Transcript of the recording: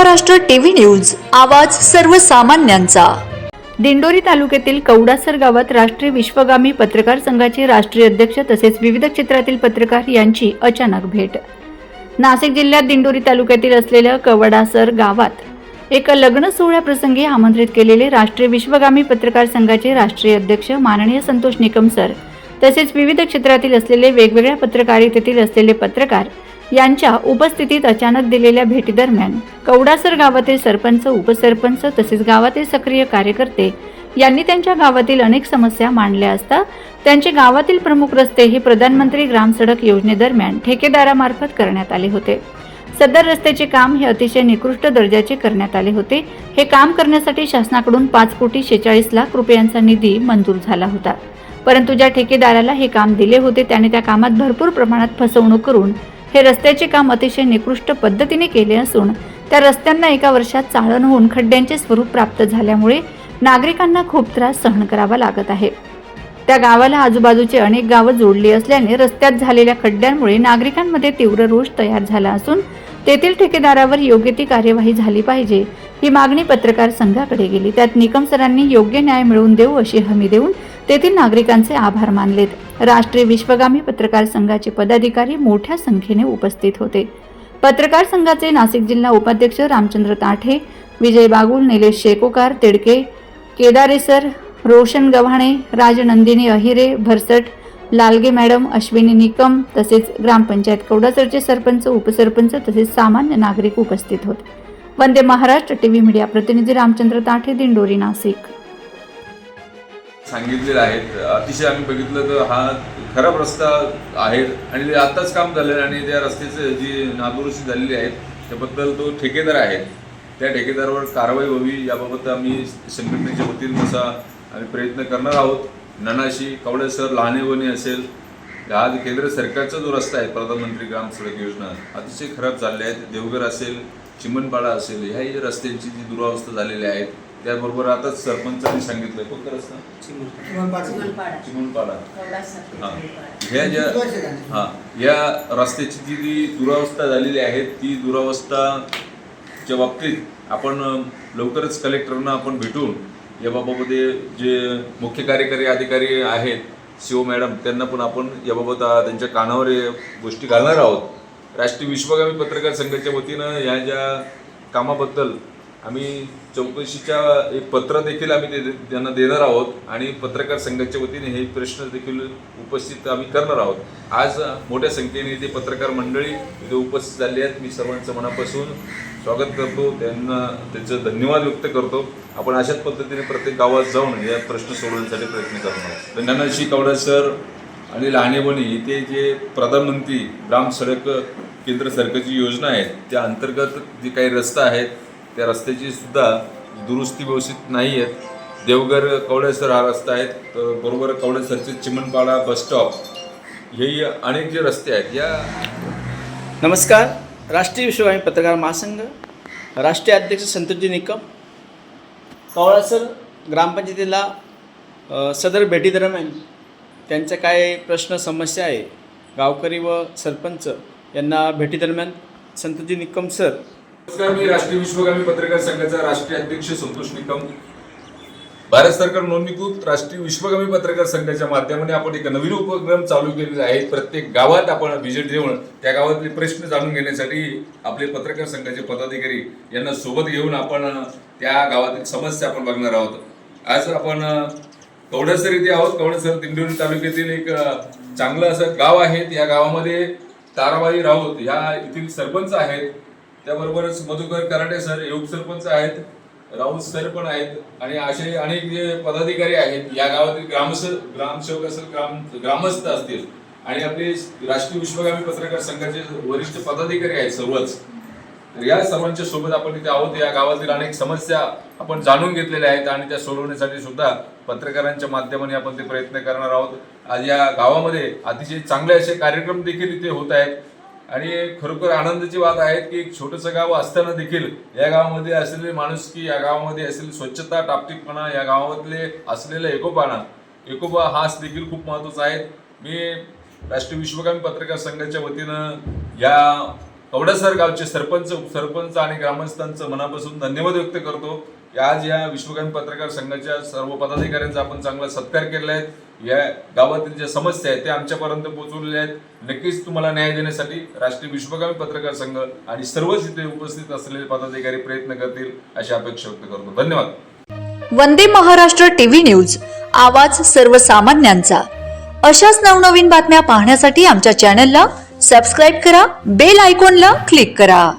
Maharashtra TV news आवाज सर्वसामान्यांचा. दिंडोरी तालुक्यातील कवडासर गावात राष्ट्रीय विश्वगामी पत्रकार संघाचे राष्ट्रीय अध्यक्ष तसेच विविध क्षेत्रातील पत्रकार यांची अचानक भेट. नाशिक जिल्ह्यात दिंडोरी तालुक्यातील असलेल्या कवडासर गावात एका लग्न सोहळ्याप्रसंगी आमंत्रित केलेले राष्ट्रीय विश्वगामी पत्रकार संघाचे राष्ट्रीय अध्यक्ष माननीय संतोष निकम सर तसेच विविध क्षेत्रातील असलेले वेगवेगळ्या पत्रकारितेतील असलेले पत्रकार यांच्या उपस्थितीत अचानक दिलेल्या भेटीदरम्यान कवडासर गावातील सरपंच उपसरपंच तसेच गावातील सक्रिय कार्यकर्ते यांनी त्यांच्या गावातील अनेक समस्या मांडल्या असता त्यांचे गावातील प्रमुख रस्ते हे प्रधानमंत्री ग्राम सडक योजनेदरम्यान ठेकेदारामार्फत करण्यात आले होते. सदर रस्त्याचे काम हे अतिशय निकृष्ट दर्जाचे करण्यात आले होते. हे काम करण्यासाठी शासनाकडून पाच कोटी शेचाळीस लाख रुपयांचा निधी मंजूर झाला होता. परंतु ज्या ठेकेदाराला हे काम दिले होते त्याने त्या कामात भरपूर प्रमाणात फसवणूक करून हे रस्त्याचे काम अतिशय निकृष्ट पद्धतीने केले असून त्या रस्त्यांना एका वर्षात चाळण होऊन खड्ड्यांचे स्वरूप प्राप्त झाल्यामुळे नागरिकांना खूप त्रास सहन करावा लागत आहे. त्या गावाला आजूबाजूचे अनेक गावं जोडली असल्याने रस्त्यात झालेल्या खड्ड्यांमुळे नागरिकांमध्ये तीव्र रोष तयार झाला असून तेथील ठेकेदारावर योग्य ती कार्यवाही झाली पाहिजे ही मागणी पत्रकार संघाकडे गेली. त्यात निकम सरांनी योग्य न्याय मिळवून देऊ अशी हमी देऊन तेथील नागरिकांचे आभार मानलेत. राष्ट्रीय विश्वगामी पत्रकार संघाचे पदाधिकारी मोठ्या संख्येने उपस्थित होते. पत्रकार संघाचे नाशिक जिल्हा उपाध्यक्ष रामचंद्र ताठे विजय बागुल निलेश शेकोकार तिडके केदारेसर रोशन गव्हाणे राजनंदिनी अहिरे भरसट लालगे मॅडम अश्विनी निकम तसेच ग्रामपंचायत कवडासरचे सरपंच उपसरपंच तसेच सामान्य नागरिक उपस्थित होते. वंदे महाराष्ट्र टीव्ही मीडिया प्रतिनिधी रामचंद्र ताठे दिंडोरी नाशिक. सांगितलेले आहेत. अतिशय आम्ही बघितलं तर हा खराब रस्ता आहे आणि ते आत्ताच काम झालेलं आहे आणि त्या रस्त्याचे जी नादुरुस्ती झालेली आहे त्याबद्दल तो ठेकेदार आहे. त्या ठेकेदारावर कारवाई व्हावी याबाबत आम्ही संघटनेच्या वतीने तसा आम्ही प्रयत्न करणार आहोत. ननाशी कवडे सर लहानेवणी असेल हा केंद्र सरकारचा जो रस्ता आहे प्रधानमंत्री ग्राम सडक योजना अतिशय खराब झालेले आहेत. देवघर असेल चिमणपाडा असेल ह्याही रस्त्यांची जी दुरावस्था झालेली आहेत त्याबरोबर आताच सरपंचांनी सांगितलं कोणता रस्ता चिमणपाडा हा. ह्या ज्या हा. या रस्त्याची जी जी दुरावस्था झालेली आहे ती दुरावस्थाच्या बाबतीत आपण लवकरच कलेक्टरना आपण भेटून याबाबतमध्ये जे मुख्य कार्यकारी अधिकारी आहेत शिव मॅडम त्यांना पण आपण याबाबत त्यांच्या कानावर गोष्टी घालणार आहोत. राष्ट्रीय विश्वगामी पत्रकार संघाच्या वतीनं या ज्या कामाबद्दल आम्ही चौकशीच्या एक पत्र देखील आम्ही दे त्यांना देणार आहोत आणि पत्रकार संघाच्या वतीने हे प्रश्न देखील उपस्थित आम्ही करणार आहोत. आज मोठ्या संख्येने इथे पत्रकार मंडळी इथे उपस्थित झाली आहेत. मी सर्वांचं मनापासून स्वागत करतो. त्यांना त्यांचं धन्यवाद व्यक्त करतो. आपण अशाच पद्धतीने प्रत्येक गावात जाऊन या प्रश्न सोडवण्यासाठी प्रयत्न करणार आहोत. धन्यनाशी कवडा सर आणि लहानेवणी इथे जे प्रधानमंत्री ग्राम सडक केंद्र सरकारची योजना आहे त्या अंतर्गत जे काही रस्ता आहेत त्या रस्त्याची सुद्धा दुरुस्ती व्यवस्थित नाही आहेत. देवघर कवडेसर हा रस्ता आहे. बरोबर कवडेसरचे चिमणपाडा बस स्टॉप हे अनेक जे रस्ते आहेत या नमस्कार. राष्ट्रीय विश्ववाणी पत्रकार महासंघ राष्ट्रीय अध्यक्ष संतोषजी निकम कवळासर ग्रामपंचायतीला सदर भेटीदरम्यान त्यांच्या काय प्रश्न समस्या आहे. गावकरी व सरपंच यांना भेटीदरम्यान संतोषजी निकम सर नमस्कार मी राष्ट्रीय विश्वगामी पत्रकार संघाचा राष्ट्रीय अध्यक्ष संतोष निकम. भारत सरकार नोंदणीकृत राष्ट्रीय विश्वगामी पत्रकार संघाच्या माध्यमाने आपण एक नवीन उपक्रम चालू केलेला आहे. प्रत्येक गावात आपण व्हिजिट देऊन त्या गावातले प्रश्न जाणून घेण्यासाठी आपले पत्रकार संघाचे पदाधिकारी यांना सोबत घेऊन आपण त्या गावातील समस्या आपण बघणार आहोत. आज आपण कवडसर इथे आहोत. कवडसर दिंडोरी तालुक्यातील एक चांगलं असं गाव आहे. या गावामध्ये ताराबाई राऊत ह्या येथील सरपंच आहेत. त्याबरोबरच मधुकर कराटे सर योग सरपंच आहेत राऊत सर पण आहेत आणि असे अनेक जे पदाधिकारी आहेत या गावातील ग्रामस ग्रामसेवक असेल ग्राम ग्रामस्थ असतील आणि आपले राष्ट्रीय विश्वगामी पत्रकार संघाचे वरिष्ठ पदाधिकारी आहेत सर्वच. तर या सर्वांच्या सोबत आपण इथे आहोत. या गावातील अनेक समस्या आपण जाणून घेतलेल्या आहेत आणि त्या सोडवण्यासाठी सुद्धा पत्रकारांच्या माध्यमाने आपण ते प्रयत्न करणार आहोत. आज या गावामध्ये अतिशय चांगले असे कार्यक्रम देखील इथे होत आहेत. आणि खरोखर आनंदाची बात आहे की एक छोटंसं गाव असताना देखील या गावामध्ये असलेली माणुसकी या गावामध्ये असलेली स्वच्छता टापटिकपणा या गावातले असलेला एकोपाना एकोपा हाच देखील खूप महत्त्वाचा आहे मी राष्ट्रीय विश्वगामी पत्रकार संघाच्या वतीनं या कवडासर गावचे सरपंच उपसरपंच आणि ग्रामस्थांचं मनापासून धन्यवाद व्यक्त करतो. आज या विश्वगामी पत्रकार संघाच्या सर्व पदाधिकाऱ्यांचा आपण चांगला सत्कार केला आहे. या गावातील ज्या समस्या आहेत त्या आमच्यापर्यंत पोहोचवलेल्या आहेत. नक्कीच तुम्हाला न्याय देण्यासाठी राष्ट्रीय विश्वगामी पत्रकार संघ आणि सर्वच इथे उपस्थित असलेले पदाधिकारी प्रयत्न करतील अशी अपेक्षा व्यक्त करतो. धन्यवाद. वंदे महाराष्ट्र टीव्ही न्यूज आवाज सर्वसामान्यांचा. अशाच नवनवीन बातम्या पाहण्यासाठी आमच्या चॅनलला सबस्क्राईब करा बेल आयकॉनला क्लिक करा.